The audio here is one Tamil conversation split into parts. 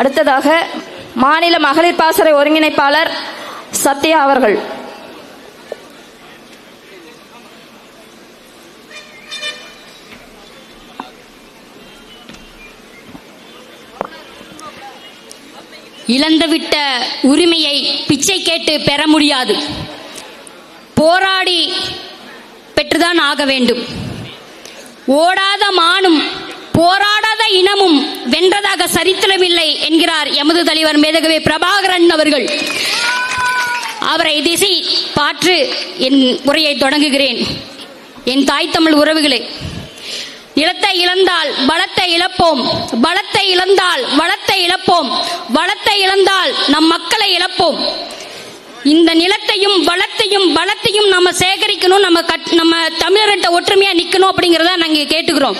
அடுத்ததாக மாநில மகளிர் பாசறை ஒருங்கிணைப்பாளர் சத்யா அவர்கள். இழந்துவிட்ட உரிமையை பிச்சை கேட்டு பெற முடியாது. போராடி பெற்றுதான் ஆக வேண்டும். ஓடாத மானும் போராடாத இனமும் வென்றதாக சரித்திரமில்லை என்கிறார் எமது தலைவர் மேதகவி பிரபாகரன் அவர்கள். அவரை திசை பாற்று என் உரையை தொடங்குகிறேன். என் தாய் தமிழ் உறவுகளே நிலத்தை இழந்தால் பலத்தை இழப்போம் பலத்தை இழந்தால் வளத்தை இழப்போம் வளத்தை இழந்தால் நம் மக்களை இழப்போம். இந்த நிலத்தையும் வளத்தையும் பலத்தையும் நம்ம சேகரிக்கணும் நம்ம கட்- நம்ம தமிழர்கிட்ட ஒற்றுமையா நிக்கணும் அப்படிங்கறத நாங்க கேட்டுக்கிறோம்.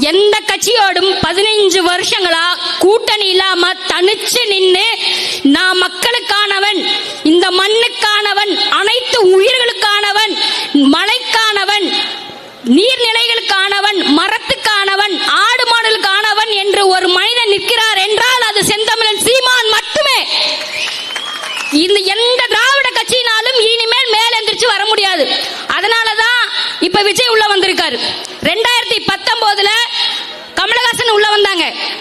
எந்த கட்சியோடும் பதினைஞ்சு வருஷங்களா கூட்டணி இல்லாம தனிச்சு நின்று நான் மக்களுக்கானவன் இந்த மண்ணுக்கானவன் அனைத்து உயிர்களுக்கானவன் மலைக்கானவன் நீர்நிலைகளுக்கானவன் மரத்துக்கானவன் ஆடு மாடலுக்கானவன் என்று ஒரு மனிதன் நிற்கிறார் என்றால் அது செந்தமிழன் சீமான் மட்டுமே. இந்த எந்த திராவிட கட்சியினாலும் இனிமேல் மேல் எந்திரிச்சு வர முடியாது. அதனாலதான் இப்ப விஜய் உள்ள வந்திருக்காரு. ரெண்டாயிரத்தி பத்து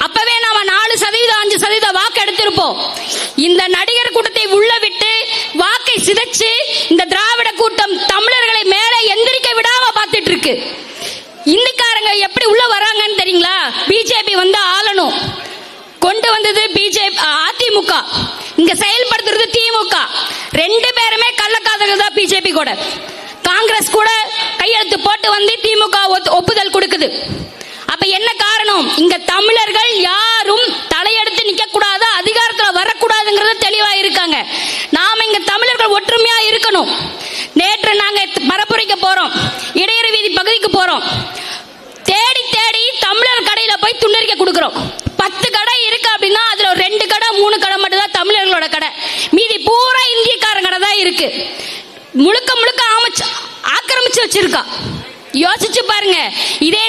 அப்பவே நாம நாலு சதவீதம் அஞ்சு சதவீதம் வாக்கு எடுத்திருப்போம். இந்த நடிகர் கூட்டத்தை உள்ள விட்டு வாக்கை சிதைச்சு இந்த திராவிட கூட்டம் தமிழர்களை மேலே எந்திரிக்க விடாம பார்த்துட்டு இருக்கு இந்துக்காரங்க எப்படி உள்ள வராங்கன்னு தெரியுங்களா? பிஜேபி வந்து ஆளணும். கொண்டு வந்தது பிஜேபி அதிமுக இங்க செயல்படுத்துறது திமுக ரெண்டு பேருமே கள்ளக்காதர்கள் தான் பிஜேபி கூட. காங்கிரஸ் கூட கையெழுத்து போட்டு வந்து திமுக ஒப்புதல் கொடுக்குது. அப்ப என்ன காரணம்? இங்க தமிழர்கள் யாரும் தலையெடுத்து நிக்க கூடாது அதிகாரத்துல வரக்கூடாதுங்கிறது தெளிவா இருக்காங்க. நாம இங்க தமிழர்கள் ஒற்றுமையா இருக்கணும். நேற்று நாங்க பரப்புரைக்க போறோம். இடையறு வீதி பகுதிக்கு போறோம். தேடி தேடி தமிழர் கடையில போய் துண்டறிக்க கொடுக்குறோம். பத்து கடை இருக்கு அப்படின்னா அதுல ஒரு ரெண்டு கடை மூணு கடை மட்டும் தான் தமிழர்களோட கடை. மீதி பூரா இந்தியக்காரன் கடை தான் இருக்கு. முழுக்க முழுக்க ஆமச்சு ஆக்கிரமிச்சு வச்சிருக்கா. யோசிச்சு பாருங்க. இதே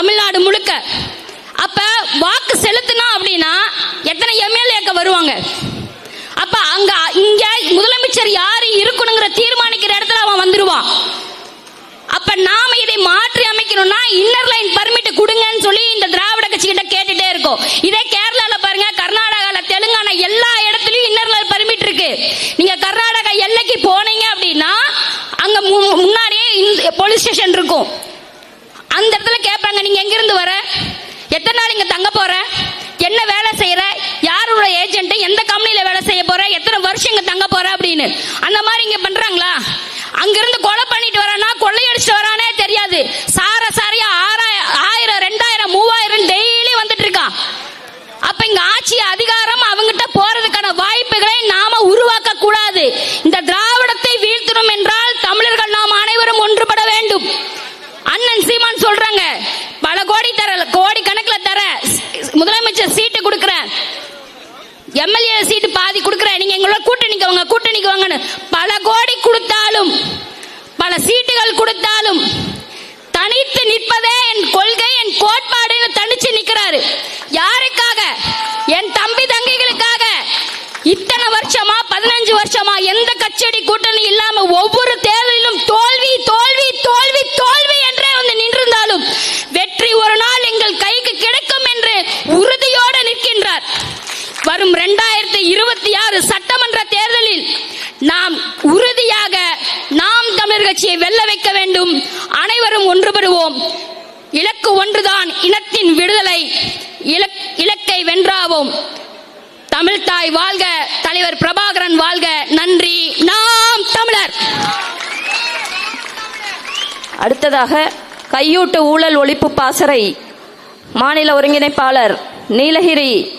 தமிழ்நாடு முழுக்க. அப்ப வாக்கு செலுத்தினா அப்படின்னா எத்தனை எம்எல்ஏக்க வருவாங்க? அப்ப அங்க இங்க முதலமைச்சர் யாரு இருக்கணுங்கிற தீர்மானிக்கிற இடத்துல அவன் வந்துருவான். அப்ப நாம இதை மாற்றி அமைக்கணும்னா இன்னர் லைன் பர்மிட் கொடுங்கன்னு சொல்லி இந்த திராவிட கட்சி கிட்ட கேட்டுட்டே இருக்கோம். இதே கேரளால பாருங்க கர்நாடகால தெலுங்கானா எல்லா இடத்துலயும் இன்னர் லைன் பர்மிட் இருக்கு. நீங்க கர்நாடகா எல்லைக்கு போனீங்க அப்படின்னா அங்க மு- முன்னாடியே போலீஸ் ஸ்டேஷன் இருக்கும். அந்த இடத்துல கேட்பாங்க நீங்க எங்க இருந்து வர? எத்தனை நாள் இங்க தங்க போற? என்ன வேலை செய்யற யாரோட ஏஜென்ட் எந்த கம்பெனில வேலை செய்ய போற? எத்தனை வருஷம் இங்க தங்க போற? அப்படின்னு. அந்த மாதிரி இங்க பண்றாங்களா? அங்கிருந்து கொலை பண்ணிட்டு வரானா? கொள்ளையடிச்சிட்டு வரானே தெரியாது. சார சாரியா ஆறாயிரம் ஆயிரம் ரெண்டாயிரம் மூவாயிரம் டெய்லி வந்துட்டு இருக்கான். அப்ப இங்க ஆட்சி அதிக அவங்கிட்ட போறதுக்கான வாய்ப்புகளை நாம உருவாக்க கூடாது இந்த திராவிடத்தை வீழ்த்தணும் என்றால் தமிழர்கள் நாம் அனைவரும் ஒன்றுபட வேண்டும் அண்ணன் சீமான் சொல்றாங்க. பல கோடி தர கோடி கணக்குல தர முதலமைச்சர் சீட்டு கொடுக்கிறேன். எம்எல்ஏ சீட்டு பாதி கொடுக்கிறேன். நீங்க எங்களோட கூட்டணிக்கு வாங்க கூட்டணிக்கு வாங்கன்னு பல கோடி கொடுத்தாலும் பல சீட்டுகள் கொடுத்தாலும் தனித்து நிற்பதே என் கொள்கை என் கோட்பாடுன்னு தனிச்சு நிக்கிறாரு. யாருக்காக? என் தம்பி தங்கைகளுக்காக. இத்தனை வருஷமா பதினஞ்சு வருஷமா எந்த கச்சடி கூட்டணி இல்லாம ஒவ்வொரு தேர்தலிலும் தோல்வி தோல்வி தோல்வி என்றே வந்து நின்றிருந்தாலும் வெற்றி ஒரு நாள் எங்கள் கைக்கு கிடைக்கும் என்று உறுதியோடு நிற்கின்றார் வரும் இரண்டாயிரத்தி இருபத்தி ஆறு சட்டமன்ற தேர்தலில் நாம் உறுதியாக நாம் தமிழர் கட்சியை வெல்ல வைக்க வேண்டும். அனைவரும் ஒன்றுபடுவோம். இலக்கு ஒன்றுதான் இனத்தின் விடுதலை. இலக்- இலக்கை வென்றாவோம். தமிழ் தாய் வாழ்க தலைவர் பிரபாகரன் வாழ்க. நன்றி. நாம் தமிழர். அடுத்ததாக கையூட்டு ஊழல் ஒழிப்பு பாசறை மாநில ஒருங்கிணைப்பாளர் நீலகிரி